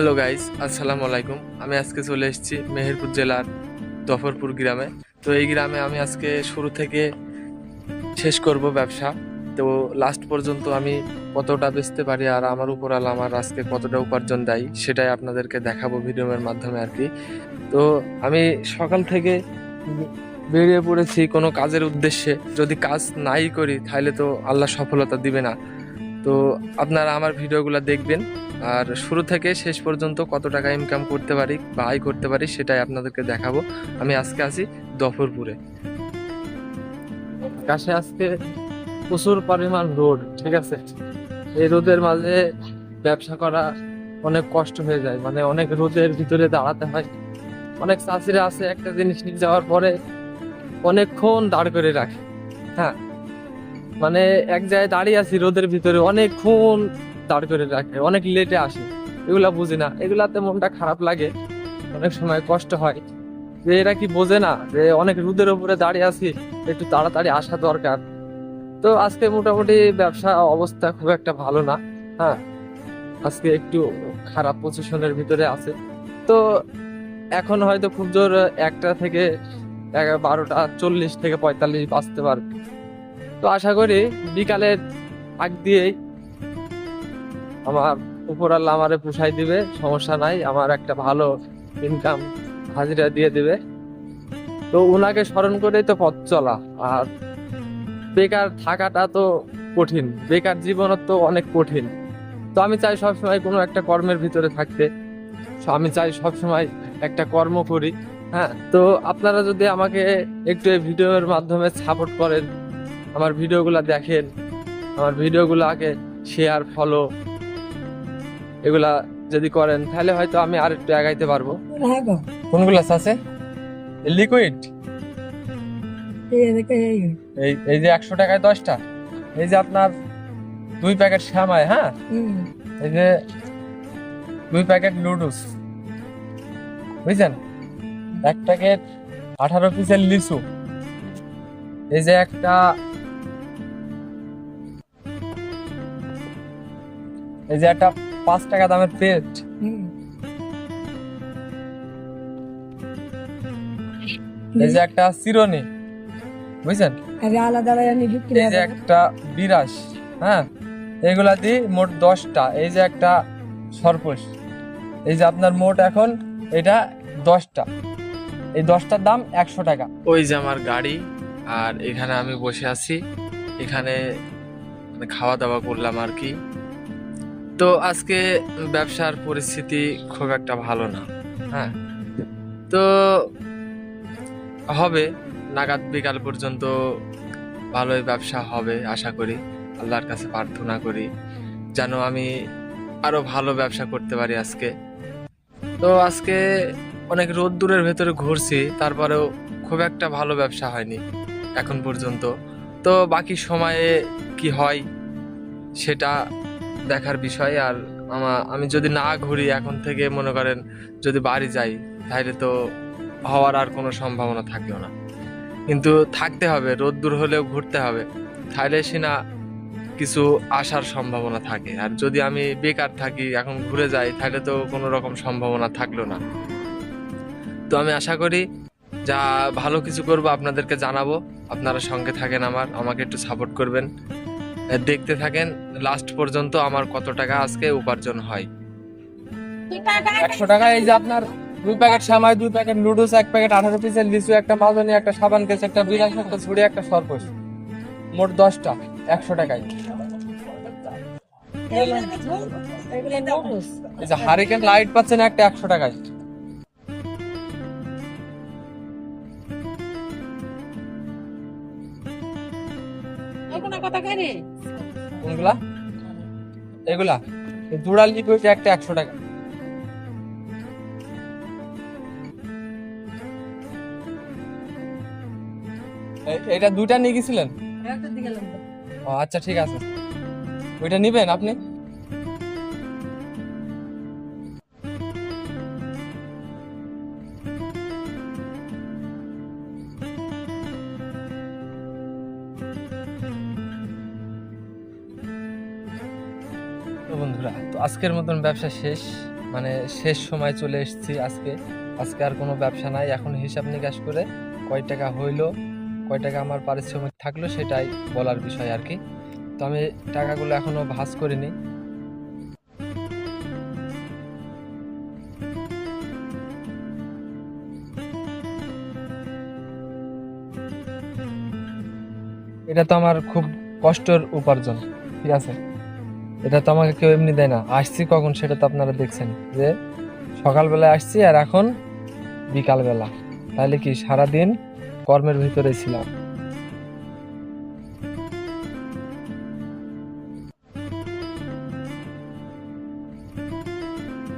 Hello guys আসসালামু আলাইকুম আমি আজকে চলে এসেছি মেহেরপুর জেলার দফরপুর গ্রামে। তো এই গ্রামে আমি আজকে শুরু থেকে শেষ করব ব্যবসা। তো লাস্ট পর্যন্ত আমি কতটা বেচতে পারি আর আমার উপরাল আমার আজকে কতটা উপার্জন দেয়, সেটাই আপনাদেরকে দেখাবো ভিডিওর মাধ্যমে আর কি। তো আমি সকাল থেকে বেরিয়ে পড়েছি কোনো কাজের উদ্দেশ্যে। যদি কাজ নাই করি, তাহলে তো আল্লাহ সফলতা দিবে না। তো আপনারা আমার ভিডিওগুলো দেখবেন। আর শুরু থেকে শেষ পর্যন্ত কত টাকা ইনকাম করতে পারি বা আয় করতে পারি সেটাই আপনাদেরকে দেখাবো। আমি আজকে আছি দফরপুরে। আকাশে আজকে প্রচুর পরিমাণ রোড, ঠিক আছে? এই রোদের মাঝে ব্যবসা করা অনেক কষ্ট হয়ে যায়। মানে অনেক রোদের ভিতরে দাঁড়াতে হয়। অনেক চাষিরা আছে, একটা জিনিস নিয়ে যাওয়ার পরে অনেকক্ষণ দাঁড় করে রাখে। হ্যাঁ? মানে এক জায়গায় দাঁড়িয়ে আছি রোদের ভিতরে, অনেকক্ষণ দাঁড় করে রাখে, অনেক লেটে আসে। এগুলা বুঝি না। এগুলাতে মনটা খারাপ লাগে, অনেক সময় কষ্ট হয়। যে এরা কি বোঝে না যে অনেক রোদের উপরে দাঁড়িয়ে আছি, একটু তাড়াতাড়ি আসা দরকার। তো আজকে মোটামুটি ব্যবসা অবস্থা খুব একটা ভালো না হ্যাঁ। আজকে একটু খারাপ পজিশনের ভিতরে আছে। তো এখন হয়তো খুব জোর একটা থেকে বারোটা, চল্লিশ থেকে পঁয়তাল্লিশ বাঁচতে পারবে। তো আশা করি বিকালের আগ দিয়েই আমার উপর আল্লাহ আমারে পোষাই দিবে, সমস্যা নাই, আমার একটা ভালো ইনকাম হাজিরা দিয়ে দিবে। তো ওনাকে স্মরণ করেই তো পথ চলা, আর বেকার থাকাটা তো কঠিন, বেকার জীবন তো অনেক কঠিন। তো আমি চাই সবসময় কোনো একটা কর্মের ভিতরে থাকতে আমি চাই সবসময় একটা কর্ম করি হ্যাঁ? তো আপনারা যদি আমাকে একটু এই ভিডিওর মাধ্যমে সাপোর্ট করেন, আমার ভিডিওগুলো দেখেন, আমার ভিডিওগুলো আগে শেয়ার ফলো এগুলা যদি করেন তাহলে হয়তো আমি আর একটু আগাইতে পারব। হ্যাঁ কোনগুলো আছে লিকুইড এই এই যে একশো টাকায় দশটা। এই যে আপনার দুই প্যাকেট শ্যামায় হ্যাঁ? এই যে দুই প্যাকেট নুডলস। বুঝছেন? এক প্যাকেট আঠারো পিসের লিচু। এই যে একটা এই যে একটা পাঁচ টাকা দামের পেট এই যে একটা চিরনি বুঝছেন? এই যে একটা বিরাস হ্যাঁ? এগুলা দিয়ে মোট দশটা এই যে একটা সরপোষ। এই যে আপনার মোট এখন এটা দশটা। এই দশটার দাম একশো টাকা। ওই যে আমার গাড়ি আর এখানে আমি বসে আছি। এখানে মানে খাওয়া দাওয়া করলাম আর কি। তো আজকে ব্যবসার পরিস্থিতি খুব একটা ভালো না হ্যাঁ? তো হবে, নাগাদ বিকাল পর্যন্ত ভালোই ব্যবসা হবে, আশা করি। আল্লাহর কাছে প্রার্থনা করি, যেন আমি আরও ভালো ব্যবসা করতে পারি আজকে। তো আজকে অনেক রোদ দূরের ভেতরে ঘুরছি, তারপরেও খুব একটা ভালো ব্যবসা হয়নি এখন পর্যন্ত। তো বাকি সময়ে কি হয়, সেটা দেখার বিষয় আর আমা আমি যদি না ঘুরি এখন থেকে, মনে করেন, যদি বাড়ি যাই, তাহলে তো হওয়ার আর কোনো সম্ভাবনা থাকল না। কিন্তু থাকতে হবে রোদ্দুর হলেও ঘুরতে হবে। তাহলে সিনা কিছু আসার সম্ভাবনা থাকে। আর যদি আমি বেকার থাকি, এখন ঘুরে যাই, তাহলে তো কোনো রকম সম্ভাবনা থাকল না। তো আমি আশা করি যা ভালো কিছু করব আপনাদেরকে জানাব। আপনারা সঙ্গে থাকেন আমার, আমাকে একটু সাপোর্ট করবেন। দেখতে থাকেন লাস্ট পর্যন্ত আমার কত টাকা আজকে উপার্জন হয়। একশো টাকা এই যে আপনার দুই প্যাকেট সামাই দুই প্যাকেট নুডলস এক প্যাকেট আঠারো পিসের লিচু একটা মাজনি একটা সাবান কেস একটা বিরাস একটা ছুরি একটা সরপোষ মোট দশটা একশো টাকায়। এই যে হারিকেন লাইট পাচ্ছেন একটা একশো টাকায়। করে? কোনগুলা এগুলা। এই জোড়া লিকুইড একটা একশো টাকা। এটা দুইটা নিয়ে গেছিলেন। ও আচ্ছা ঠিক আছে। ওইটা নিবেন আপনি? বন্ধুরা, তো আজকের মতন ব্যবসা শেষ। মানে শেষ সময় চলে এসেছি আজকে। আজকে আর কোনো ব্যবসা নাই। এখন হিসাব নিকাশ করে কয় টাকা হইল, কয় টাকা আমার পারিশ্রমিক থাকল সেটাই বলার বিষয় আর কি। তো আমি টাকাগুলো এখনও ভাঁজ করিনি। এটা তো আমার খুব কষ্টের উপার্জন, ঠিক আছে? এটা তো আমাকে কেউ এমনি দেয় না। আসছি কখন সেটা তো আপনারা দেখছেন। যে সকালবেলায় আসছি আর এখন বিকালবেলা। তাহলে কি সারাদিন কর্মের ভিতরে ছিলাম।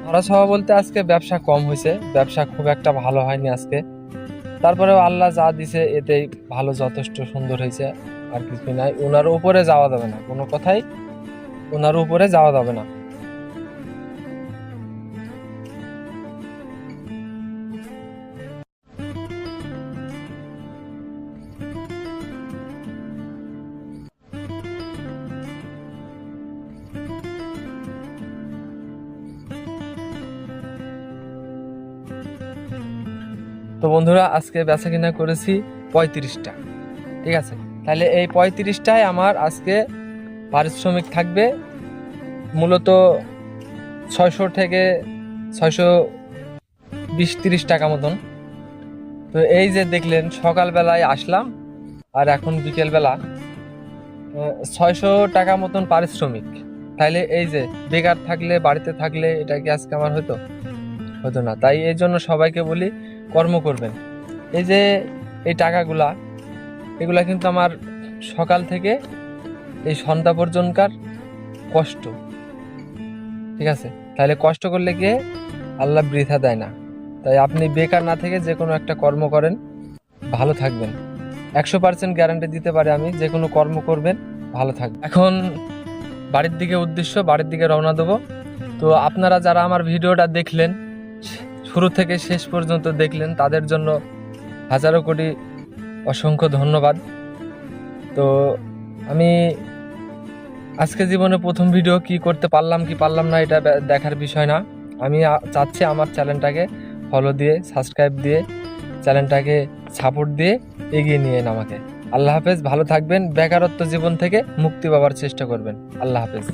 খরচ বলতে আজকে ব্যবসা কম হয়েছে। ব্যবসা খুব একটা ভালো হয়নি আজকে। তারপরেও আল্লাহ যা দিছে, এতেই ভালো, যথেষ্ট সুন্দর হয়েছে। আর কিছু নাই। ওনার উপরে যাওয়া যাবে না। কোনো কথাই ওনার উপরে যাওয়া যাবে না। তো বন্ধুরা, আজকে বেচা কিনা করেছি পঁয়ত্রিশটা। ঠিক আছে? তাহলে এই পঁয়ত্রিশটায় আমার আজকে পারিশ্রমিক থাকবে। মূলত ছয়শো থেকে ছয়শো বিশ তিরিশ টাকা মতন। তো এই যে দেখলেন, সকালবেলায় আসলাম আর এখন বিকেলবেলা। ছয়শো টাকা মতন পারিশ্রমিক। তাইলে এই যে বেকার থাকলে, বাড়িতে থাকলে এটা কি আজকে আমার হতো? হতো না। তাই এই জন্য সবাইকে বলি, কর্ম করবেন। এই যে এই টাকাগুলা, এগুলা কিন্তু আমার সকাল থেকে এই সন্ধ্যা পর্যন্তকার কষ্ট। ঠিক আছে? তাহলে কষ্ট করলে গিয়ে আল্লাহ বৃথা দেয় না। তাই আপনি বেকার না থেকে যে কোনো একটা কর্ম করেন, ভালো থাকবেন। একশো পার্সেন্ট গ্যারান্টি দিতে পারে আমি, যে কোনো কর্ম করবেন, ভালো থাকবেন। এখন বাড়ির দিকে উদ্দেশ্য, বাড়ির দিকে রওনা দেবো। তো আপনারা যারা আমার ভিডিওটা দেখলেন, শুরু থেকে শেষ পর্যন্ত দেখলেন, তাদের জন্য হাজারো কোটি অসংখ্য ধন্যবাদ। তো আমি আজকে জীবনে প্রথম ভিডিও কি করতে পারলাম, কি পারলাম না, এটা দেখার বিষয় না। আমি চাচ্ছি আমার চ্যানেলটাকে ফলো দিয়ে সাবস্ক্রাইব দিয়ে, চ্যানেলটাকে সাপোর্ট দিয়ে এগিয়ে নিয়ে আমাকে। আল্লাহ হাফেজ, ভালো থাকবেন। বেকারত্ব জীবন থেকে মুক্তি পাওয়ার চেষ্টা করবেন। আল্লাহ হাফেজ।